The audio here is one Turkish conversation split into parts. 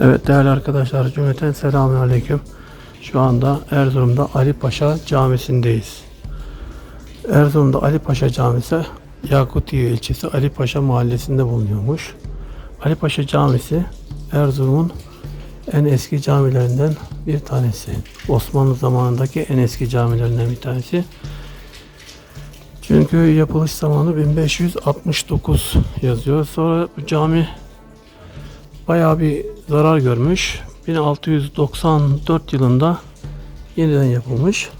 Evet değerli arkadaşlar cümleten selamun aleyküm. Şu anda Erzurum'da Ali Paşa Camisi'ndeyiz. Erzurum'da Ali Paşa Camisi Yakutiye ilçesi Ali Paşa mahallesinde bulunuyormuş. Ali Paşa Camisi Erzurum'un en eski camilerinden bir tanesi. Osmanlı zamanındaki en eski camilerinden bir tanesi. Çünkü yapılış zamanı 1569 yazıyor. Sonra cami bayağı bir zarar görmüş. 1694 yılında yeniden yapılmış.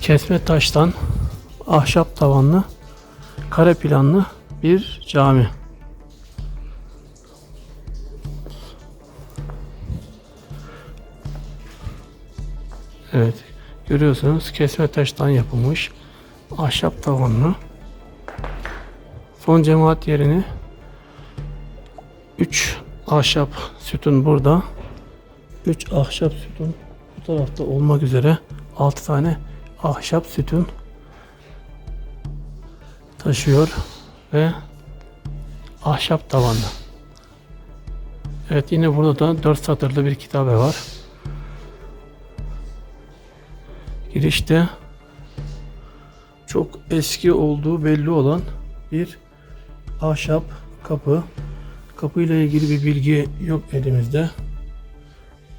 Kesme taştan ahşap tavanlı kare planlı bir cami. Evet. Görüyorsunuz kesme taştan yapılmış. Ahşap tavanlı. Son cemaat yerini 3 ahşap sütun burada. 3 ahşap sütun bu tarafta olmak üzere 6 tane ahşap sütun taşıyor ve ahşap tavanlı. Evet yine burada da 4 satırlı bir kitabe var. Girişte çok eski olduğu belli olan bir ahşap kapı. Kapıyla ilgili bir bilgi yok elimizde.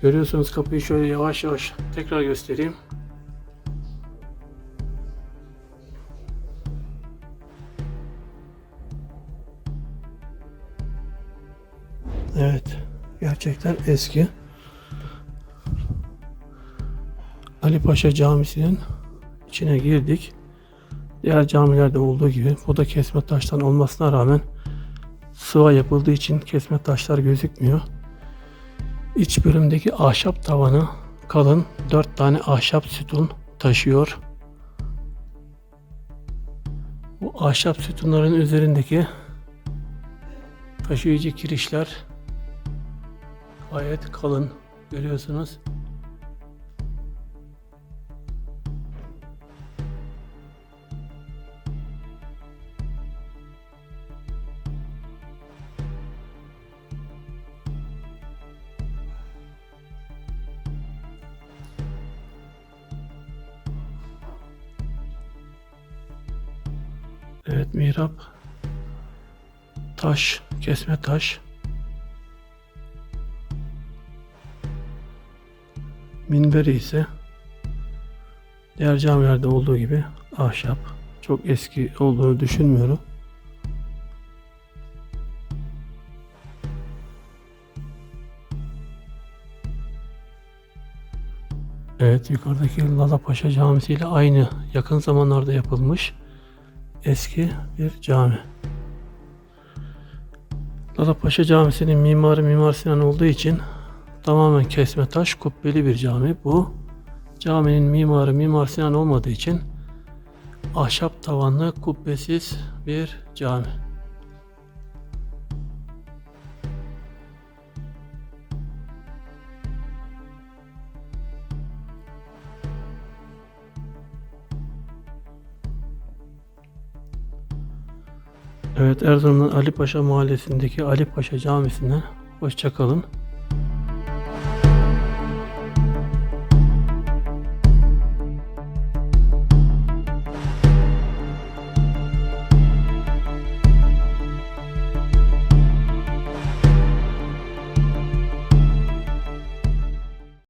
Görüyorsunuz kapıyı şöyle yavaş yavaş tekrar göstereyim. Evet. Gerçekten eski. Ali Paşa Camisi'nin içine girdik. Diğer camilerde olduğu gibi bu da kesme taştan olmasına rağmen sıva yapıldığı için kesme taşlar gözükmüyor. İç bölümdeki ahşap tavanı kalın 4 tane ahşap sütun taşıyor. Bu ahşap sütunların üzerindeki taşıyıcı kirişler gayet kalın görüyorsunuz. Evet mihrap taş, kesme taş. Minberi ise diğer camilerde olduğu gibi ahşap. Çok eski olduğunu düşünmüyorum. Evet yukarıdaki Lala Paşa Camisi ile aynı yakın zamanlarda yapılmış eski bir cami. Lala Paşa Camisi'nin mimarı Mimar Sinan olduğu için tamamen kesme taş kubbeli bir cami. Bu caminin mimarı Mimar Sinan olmadığı için ahşap tavanlı kubbesiz bir cami. Evet Erzurum'dan Ali Paşa Mahallesi'ndeki Ali Paşa Camisi'nden hoşçakalın.